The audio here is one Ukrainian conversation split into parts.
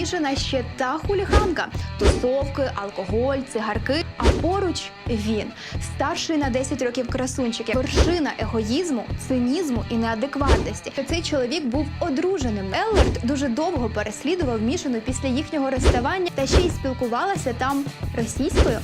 Мішина ще та хуліганка. Тусовки, алкоголь, цигарки. А поруч він старший на 10 років красунчик, вершина егоїзму, цинізму і неадекватності. Цей чоловік був одруженим. Еллард дуже довго переслідував Мішину після їхнього розставання та ще й спілкувалася там російською.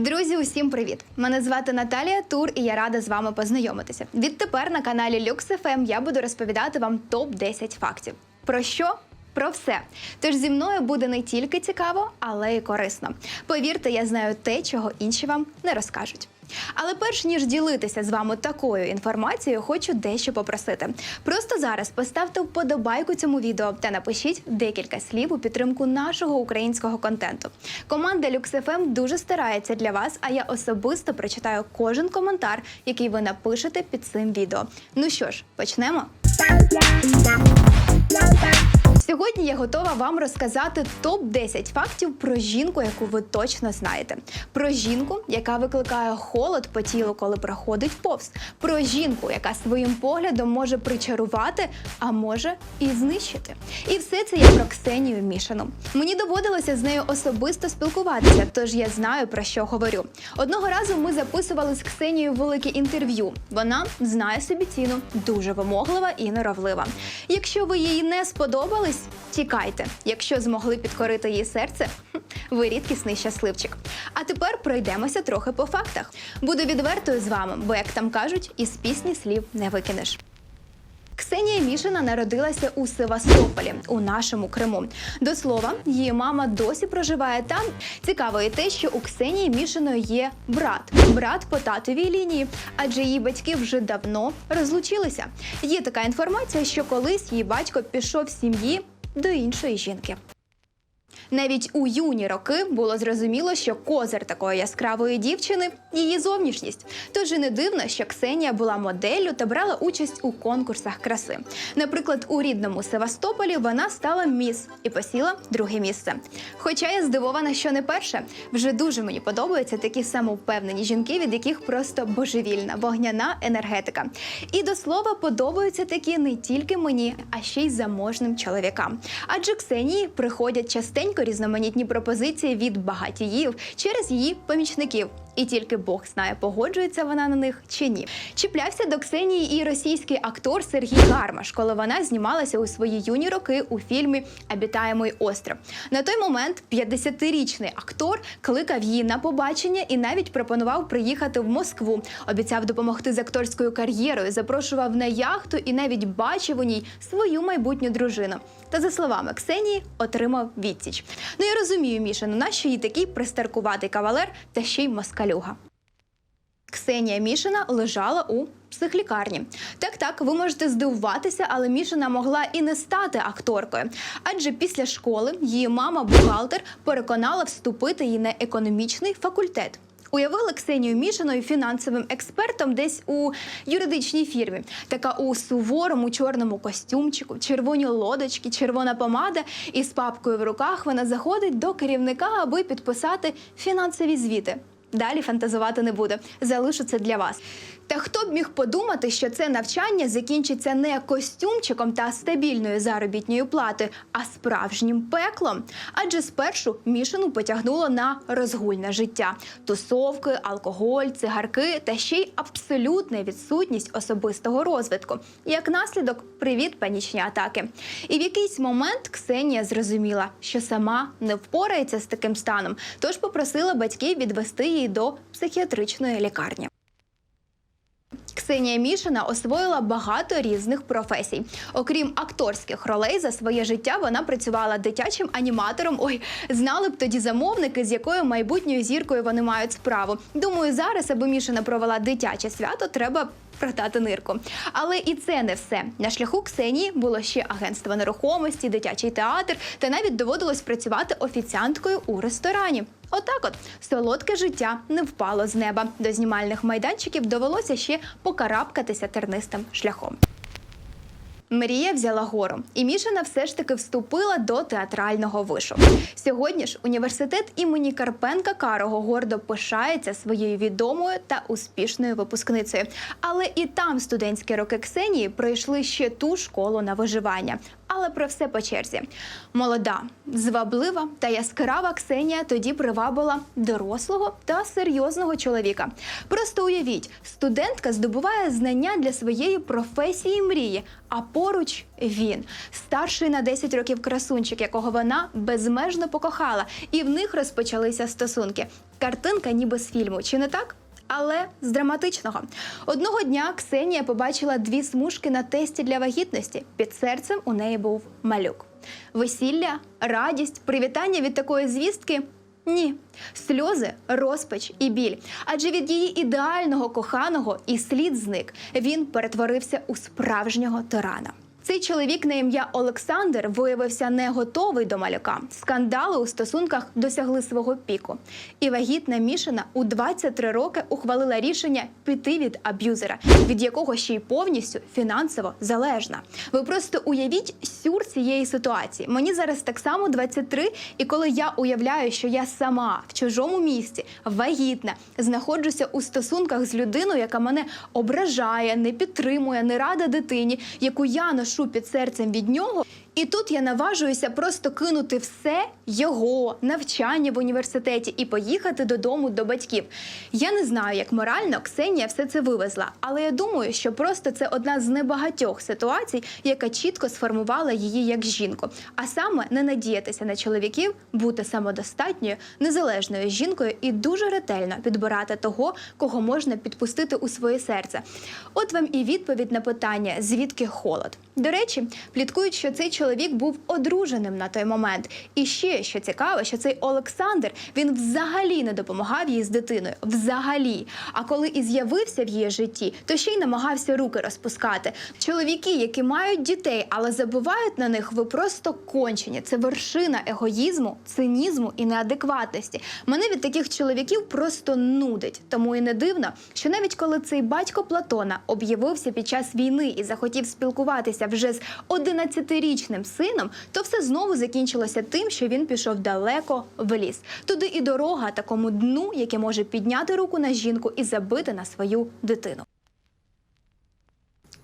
Друзі, усім привіт! Мене звати Наталія Тур, і я рада з вами познайомитися. Відтепер на каналі LuxFM я буду розповідати вам топ 10 фактів. Про що? Про все. Тож зі мною буде не тільки цікаво, але й корисно. Повірте, я знаю те, чого інші вам не розкажуть. Але перш ніж ділитися з вами такою інформацією, хочу дещо попросити. Просто зараз поставте вподобайку цьому відео та напишіть декілька слів у підтримку нашого українського контенту. Команда LuxFM дуже старається для вас, а я особисто прочитаю кожен коментар, який ви напишете під цим відео. Ну що ж, почнемо. Я готова вам розказати топ 10 фактів про жінку, яку ви точно знаєте. Про жінку, яка викликає холод по тілу, коли проходить повз. Про жінку, яка своїм поглядом може причарувати, а може і знищити. І все це я про Ксенію Мішану. Мені доводилося з нею особисто спілкуватися, тож я знаю про що говорю. Одного разу ми записували з Ксенією велике інтерв'ю. Вона знає собі ціну, дуже вимоглива і норовлива. Якщо ви їй не сподобались, тікайте. Якщо змогли підкорити її серце, ви рідкісний щасливчик. А тепер пройдемося трохи по фактах. Буду відвертою з вами, бо як там кажуть, із пісні слів не викинеш. Ксенія Мішина народилася у Севастополі у нашому Криму. До слова, її мама досі проживає там. Цікаво і те, що у Ксенії Мішиної є брат, брат по татовій лінії, адже її батьки вже давно розлучилися. Є така інформація, що колись її батько пішов з сім'ї до іншої жінки. Навіть у юні роки було зрозуміло, що козир такої яскравої дівчини її зовнішність. Тож і не дивно, що Ксенія була моделлю та брала участь у конкурсах краси. Наприклад, у рідному Севастополі вона стала міс і посіла друге місце. Хоча я здивована, що не перше. Вже дуже мені подобаються такі самовпевнені жінки, від яких просто божевільна вогняна енергетика. І до слова подобаються такі не тільки мені, а ще й заможним чоловікам. Адже Ксенії приходять частенько різноманітні пропозиції від багатіїв через її помічників. І тільки Бог знає, погоджується вона на них чи ні. Чіплявся до Ксенії і російський актор Сергій Гармаш, коли вона знімалася у свої юні роки у фільмі Обітаємий остров. На той момент 50-річний актор кликав її на побачення і навіть пропонував приїхати в Москву. Обіцяв допомогти з акторською кар'єрою, запрошував на яхту і навіть бачив у ній свою майбутню дружину. Та за словами Ксенії, отримав відсіч. Ну я розумію, Мішину, нащо їй такий пристаркуватий кавалер та ще й москалюга. Ксенія Мішина лежала у психлікарні. Так, так, ви можете здивуватися, але Мішина могла і не стати акторкою. Адже після школи її мама, бухгалтер, переконала вступити її на економічний факультет. Уявили Ксенію Мішиною фінансовим експертом десь у юридичній фірмі. Така у суворому чорному костюмчику, червоні лодочки, червона помада, і з папкою в руках вона заходить до керівника, аби підписати фінансові звіти. Далі фантазувати не буду. Залишу це для вас. Та хто б міг подумати, що це навчання закінчиться не костюмчиком та стабільною заробітною платою, а справжнім пеклом. Адже спершу мішану потягнуло на розгульне життя: тусовки, алкоголь, цигарки та ще й абсолютна відсутність особистого розвитку. Як наслідок, привіт, панічні атаки. І в якийсь момент Ксенія зрозуміла, що сама не впорається з таким станом, тож попросила батьків відвести її до психіатричної лікарні. Ксенія Мішина освоїла багато різних професій. Окрім акторських ролей, за своє життя вона працювала дитячим аніматором. Ой, знали б тоді замовники, з якою майбутньою зіркою вони мають справу. Думаю, зараз, аби Мішина провела дитяче свято, треба продати нирку. Але і це не все. На шляху Ксенії було ще агентство нерухомості, дитячий театр, та навіть доводилось працювати офіціанткою у ресторані. Отак, от солодке життя не впало з неба. До знімальних майданчиків довелося ще покарабкатися тернистим шляхом. Мрія взяла гору, і Мішина все ж таки вступила до театрального вишу. Сьогодні ж університет імені Карпенка Карого гордо пишається своєю відомою та успішною випускницею. Але і там студентські роки Ксенії пройшли ще ту школу на виживання. Але про все по черзі. Молода, зваблива та яскрава Ксенія тоді привабила дорослого та серйозного чоловіка. Просто уявіть, студентка здобуває знання для своєї професії мрії, а поруч він старший на 10 років красунчик, якого вона безмежно покохала, і в них розпочалися стосунки. Картинка ніби з фільму, чи не так? Але з драматичного одного дня Ксенія побачила дві смужки на тесті для вагітності. Під серцем у неї був малюк. Весілля, радість, привітання від такої звістки. Ні, сльози, розпач і біль. Адже від її ідеального коханого і слід зник. Він перетворився у справжнього тирана. Цей чоловік на ім'я Олександр виявився не готовий до малюка. Скандали у стосунках досягли свого піку. І вагітна Мішина у 23 роки ухвалила рішення піти від аб'юзера, від якого ще й повністю фінансово залежна. Ви просто уявіть сюр цієї ситуації. Мені зараз так само 23, і коли я уявляю, що я сама в чужому місці, вагітна, знаходжуся у стосунках з людиною, яка мене ображає, не підтримує, не рада дитині, яку я ношу під серцем від нього. І тут я наважуюся просто кинути все його навчання в університеті і поїхати додому до батьків. Я не знаю, як морально Ксенія все це вивезла, але я думаю, що просто це одна з небагатьох ситуацій, яка чітко сформувала її як жінку. А саме не надіятися на чоловіків, бути самодостатньою, незалежною жінкою і дуже ретельно підбирати того, кого можна підпустити у своє серце. От вам і відповідь на питання, звідки холод. До речі, пліткують, що цей чоловік був одруженим на той момент. І ще що цікаво, що цей Олександр він взагалі не допомагав їй з дитиною. Взагалі. А коли і з'явився в її житті, то ще й намагався руки розпускати. Чоловіки, які мають дітей, але забувають на них, ви просто кончені. Це вершина егоїзму, цинізму і неадекватності. Мене від таких чоловіків просто нудить. Тому і не дивно, що навіть коли цей батько Платона об'явився під час війни і захотів спілкуватися вже з 11-річним сином, то все знову закінчилося тим, що він пішов далеко в ліс. Туди і дорога такому дну, яке може підняти руку на жінку і забити на свою дитину.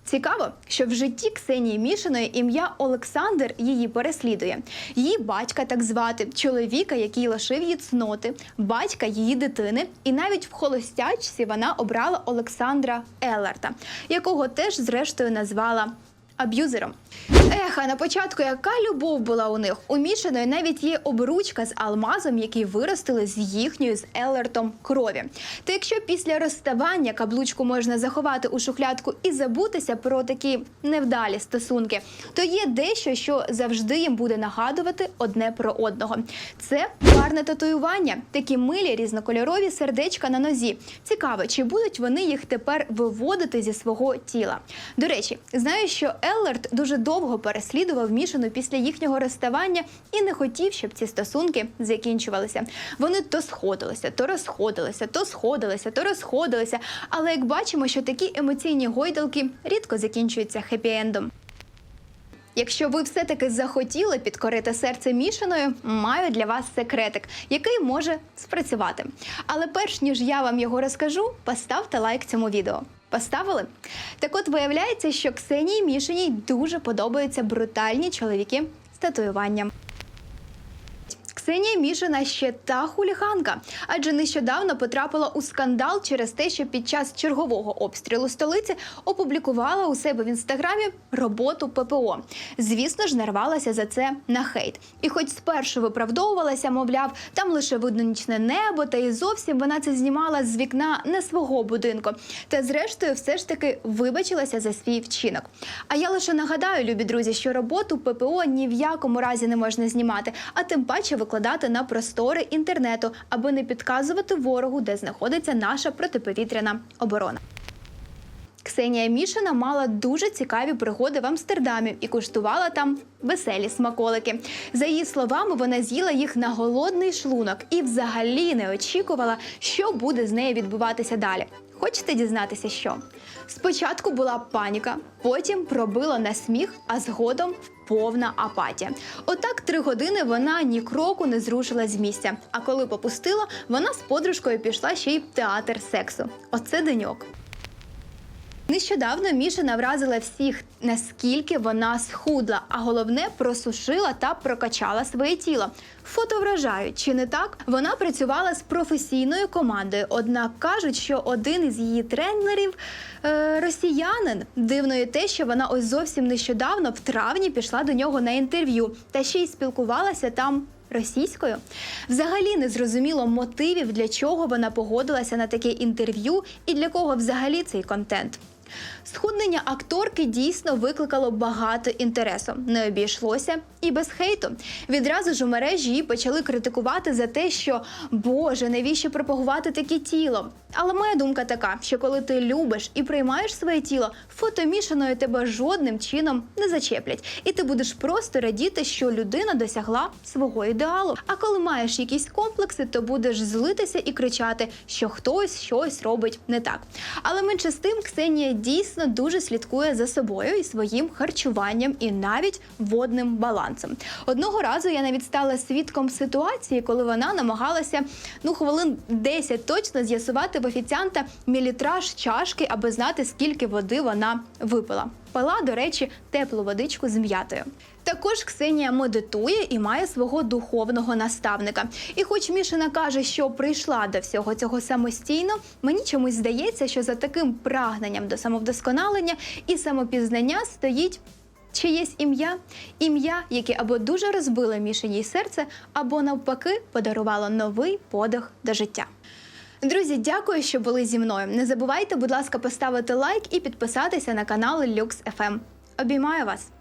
Цікаво, що в житті Ксенії Мішиної ім'я Олександр її переслідує. Її батька, так звати, чоловіка, який лишив її цноти, батька її дитини, і навіть в холостячці вона обрала Олександра Елларта, якого теж зрештою назвала аб'юзером. Ех, на початку яка любов була у них? У Мішиної навіть є обручка з алмазом, який виростили з їхньою з Еллертом крові. Та якщо після розставання каблучку можна заховати у шухлядку і забутися про такі невдалі стосунки, то є дещо, що завжди їм буде нагадувати одне про одного. Це парне татуювання, такі милі різнокольорові сердечка на нозі. Цікаво, чи будуть вони їх тепер виводити зі свого тіла. До речі, знаю, що Еллард дуже довго переслідував мішану після їхнього розставання і не хотів, щоб ці стосунки закінчувалися. Вони то сходилися, то розходилися, то сходилися, то розходилися. Але як бачимо, що такі емоційні гойдалки рідко закінчуються хеппі-ендом. Якщо ви все-таки захотіли підкорити серце мішаною, маю для вас секретик, який може спрацювати. Але перш ніж я вам його розкажу, поставте лайк цьому відео. Поставили? Так от виявляється, що Ксенії Мішиній дуже подобаються брутальні чоловіки з татуюванням. Ксенія Мішина ще та хуліганка, адже нещодавно потрапила у скандал через те, що під час чергового обстрілу столиці опублікувала у себе в інстаграмі роботу ППО. Звісно ж, нарвалася за це на хейт. І, хоч спершу виправдовувалася, мовляв, там лише видно нічне небо, та і зовсім вона це знімала з вікна не свого будинку. Та зрештою, все ж таки вибачилася за свій вчинок. А я лише нагадаю, любі друзі, що роботу ППО ні в якому разі не можна знімати, а тим паче викладати на простори інтернету, аби не підказувати ворогу, де знаходиться наша протиповітряна оборона. Ксенія Мішина мала дуже цікаві пригоди в Амстердамі і куштувала там веселі смаколики. За її словами, вона з'їла їх на голодний шлунок і взагалі не очікувала, що буде з нею відбуватися далі. Хочете дізнатися, що? Спочатку була паніка, потім пробила на сміх, а згодом повна апатія. Отак три години вона ні кроку не зрушила з місця. А коли попустила, вона з подружкою пішла ще й в театр сексу. Оце деньок. Нещодавно Мішина вразила всіх, наскільки вона схудла, а головне просушила та прокачала своє тіло. Фото вражають, чи не так? Вона працювала з професійною командою. Однак кажуть, що один із її тренерів е, росіянин. Дивно і те, що вона ось зовсім нещодавно, в травні, пішла до нього на інтерв'ю та ще й спілкувалася там. Російською взагалі не зрозуміло мотивів, для чого вона погодилася на таке інтерв'ю і для кого взагалі цей контент. Схуднення акторки дійсно викликало багато інтересу. Не обійшлося і без хейту. Відразу ж у мережі її почали критикувати за те, що Боже, навіщо пропагувати таке тіло? Але моя думка така, що коли ти любиш і приймаєш своє тіло, фото мішаною тебе жодним чином не зачеплять, і ти будеш просто радіти, що людина досягла свого ідеалу. А коли маєш якісь комплекси, то будеш злитися і кричати, що хтось щось робить не так. Але менше з тим, Ксенія дійсно дуже слідкує за собою і своїм харчуванням, і навіть водним балансом. Одного разу я навіть стала свідком ситуації, коли вона намагалася ну хвилин 10 точно з'ясувати в офіціанта мілітраж чашки, аби знати, скільки води вона випила. Пила, до речі, теплу водичку з м'ятою. Також Ксенія медитує і має свого духовного наставника. І хоч Мішина каже, що прийшла до всього цього самостійно, мені чомусь здається, що за таким прагненням до самовдосконалення і самопізнання стоїть чиєсь ім'я, ім'я, яке або дуже розбило Мішиній серце, або навпаки подарувало новий подих до життя. Друзі, дякую, що були зі мною. Не забувайте, будь ласка, поставити лайк і підписатися на канал Lux FM. Обіймаю вас!